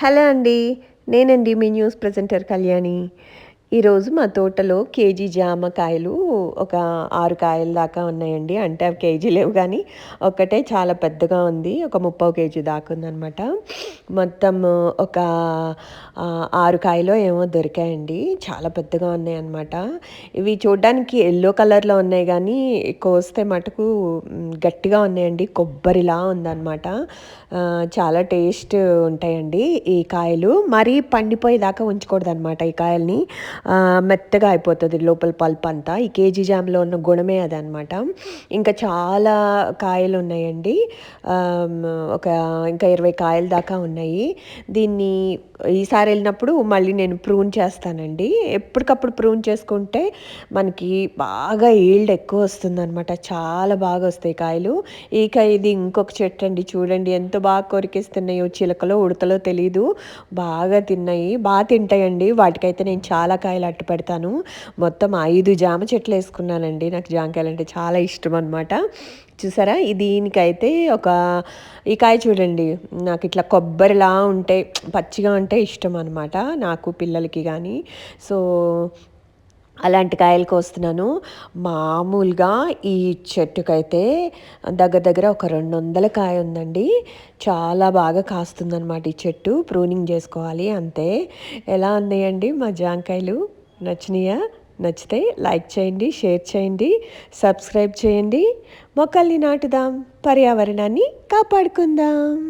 Hello అండి నేనండి మీ news presenter Kalyani. ఈరోజు మా తోటలో కేజీ జామకాయలు ఒక ఆరు కాయల దాకా ఉన్నాయండి. అంటే అవి కేజీ లేవు కానీ ఒక్కటే చాలా పెద్దగా ఉంది. ఒక ముప్పై కేజీ దాకా ఉందనమాట మొత్తం ఒక ఆరు కాయలు ఏమో దొరికాయండి. చాలా పెద్దగా ఉన్నాయి అనమాట ఇవి చూడడానికి ఎల్లో కలర్లో ఉన్నాయి కానీ కోస్తే మటుకు గట్టిగా ఉన్నాయండి. కొబ్బరిలా ఉందన్నమాట. చాలా టేస్ట్ ఉంటాయండి ఈ కాయలు. మరీ పండిపోయేదాకా ఉంచకూడదు అనమాట ఈ కాయల్ని. మెత్తగా అయిపోతుంది లోపల పల్ప్ అంతా. ఈ కేజీ జామ్లో ఉన్న గుణమే అదనమాట ఇంకా చాలా కాయలు ఉన్నాయండి ఒక ఇంకా ఇరవై కాయల దాకా ఉన్నాయి. దీన్ని ఈసారి వెళ్ళినప్పుడు మళ్ళీ నేను ప్రూన్ చేస్తానండి. ఎప్పటికప్పుడు ప్రూన్ చేసుకుంటే మనకి బాగా ఈల్డ్ ఎక్కువ వస్తుంది అనమాట చాలా బాగా వస్తాయి కాయలు. ఇక ఇది ఇంకొక చెట్టు అండి. చూడండి ఎంత బాగా కొరికేస్తున్నాయో చిలకలో ఉడతలో తెలీదు. బాగా తిన్నాయి. బాగా తింటాయండి. వాటికైతే నేను చాలా కాయలు అట్టు పెడతాను. మొత్తం ఐదు జామ చెట్లు వేసుకున్నానండి. నాకు జామకాయలు అంటే చాలా ఇష్టం అనమాట చూసారా? దీనికైతే ఒక ఈ కాయ చూడండి. నాకు ఇట్లా కొబ్బరిలా ఉంటే పచ్చిగా ఉంటే ఇష్టం అనమాట నాకు పిల్లలకి కానీ సో అలాంటి కాయలు కోస్తున్నాను మామూలుగా ఈ చెట్టుకైతే దగ్గర దగ్గర ఒక రెండు వందల కాయ ఉందండి. చాలా బాగా కాస్తుందన్నమాట ఈ చెట్టు. ప్రూనింగ్ చేసుకోవాలి అంతే. ఎలా ఉన్నాయండి మా జాంకాయలు? నచ్చినాయా? నచ్చితే లైక్ చేయండి షేర్ చేయండి సబ్స్క్రైబ్ చేయండి. మొక్కల్ని నాటుదాం పర్యావరణాన్ని కాపాడుకుందాం.